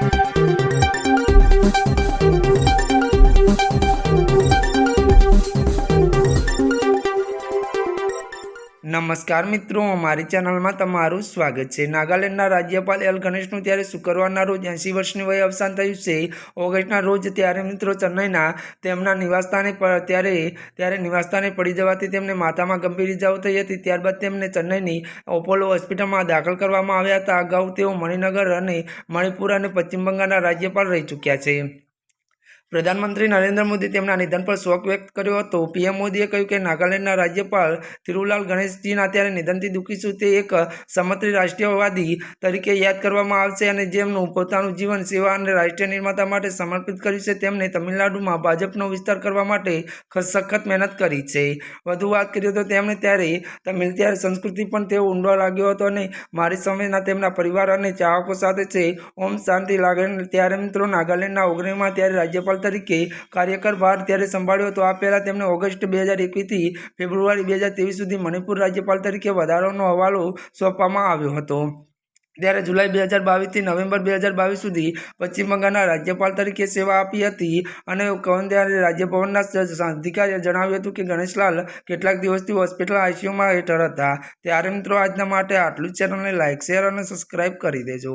Thank you. નમસ્કાર મિત્રો, અમારી ચેનલમાં તમારું સ્વાગત છે. નાગાલેન્ડના રાજ્યપાલ એલ ગણેશનું ત્યારે શુક્રવારના રોજ એંસી વર્ષની વયે અવસાન થયું છે. ઓગસ્ટના રોજ ત્યારે મિત્રો ચેન્નઈના તેમના નિવાસસ્થાને ત્યારે ત્યારે નિવાસસ્થાને પડી જવાથી તેમને માથામાં ગંભીર ઇજાઓ થઈ હતી. ત્યારબાદ તેમને ચેન્નઈની ઓપોલો હોસ્પિટલમાં દાખલ કરવામાં આવ્યા હતા. અગાઉ તેઓ મણિનગર અને મણિપુર અને પશ્ચિમ બંગાળના રાજ્યપાલ રહી ચૂક્યા છે. પ્રધાનમંત્રી નરેન્દ્ર મોદી તેમના નિધન પર શોક વ્યક્ત કર્યો હતો. પીએમ મોદીએ કહ્યું કે નાગાલેન્ડના રાજ્યપાલ તિરુલાલ ગણેશજીના ત્યારે નિધનથી દુઃખી છું તે એક સમત્રી રાષ્ટ્રીયવાદી તરીકે યાદ કરવામાં આવશે અને જેમનું પોતાનું જીવન સેવા અને રાષ્ટ્રીય નિર્માતા માટે સમર્પિત કર્યું છે, તેમને તમિલનાડુમાં ભાજપનો વિસ્તાર કરવા માટે સખત મહેનત કરી છે. વધુ વાત કરીએ તો તેમણે ત્યારે તમિલ, ત્યારે સંસ્કૃતિ પણ તેઓ ઊંડો લાગ્યો હતો અને મારી સમયના તેમના પરિવાર અને ચાહકો સાથે છે. ઓમ શાંતિ લાગે ત્યારે મિત્રો, નાગાલેન્ડના ઓગણીમાં ત્યારે રાજ્યપાલ તરીકે કાર્યકર ભાર ત્યારે સંભાળ્યો હતો. આ પહેલાં તેમણે ઓગસ્ટ બે હજાર એકવીસથી ફેબ્રુઆરી બે હજાર ત્રેવીસ સુધી મણિપુર રાજ્યપાલ તરીકે વધારાનો હવાલો સોંપવામાં આવ્યો હતો. ત્યારે જુલાઈ બે હજાર બાવીસથી નવેમ્બર બે હજાર બાવીસ સુધી પશ્ચિમ બંગાળના રાજ્યપાલ તરીકે સેવા આપી હતી અને કહું રાજ્યભવનના અધિકારીએ જણાવ્યું હતું કે ગણેશલાલ કેટલાક દિવસથી હોસ્પિટલ આઈસીયુમાં હેઠળ હતા. ત્યારે મિત્રો, આજના માટે આટલું જ. ચેનલને લાઇક શેર અને સબસ્ક્રાઇબ કરી દેજો.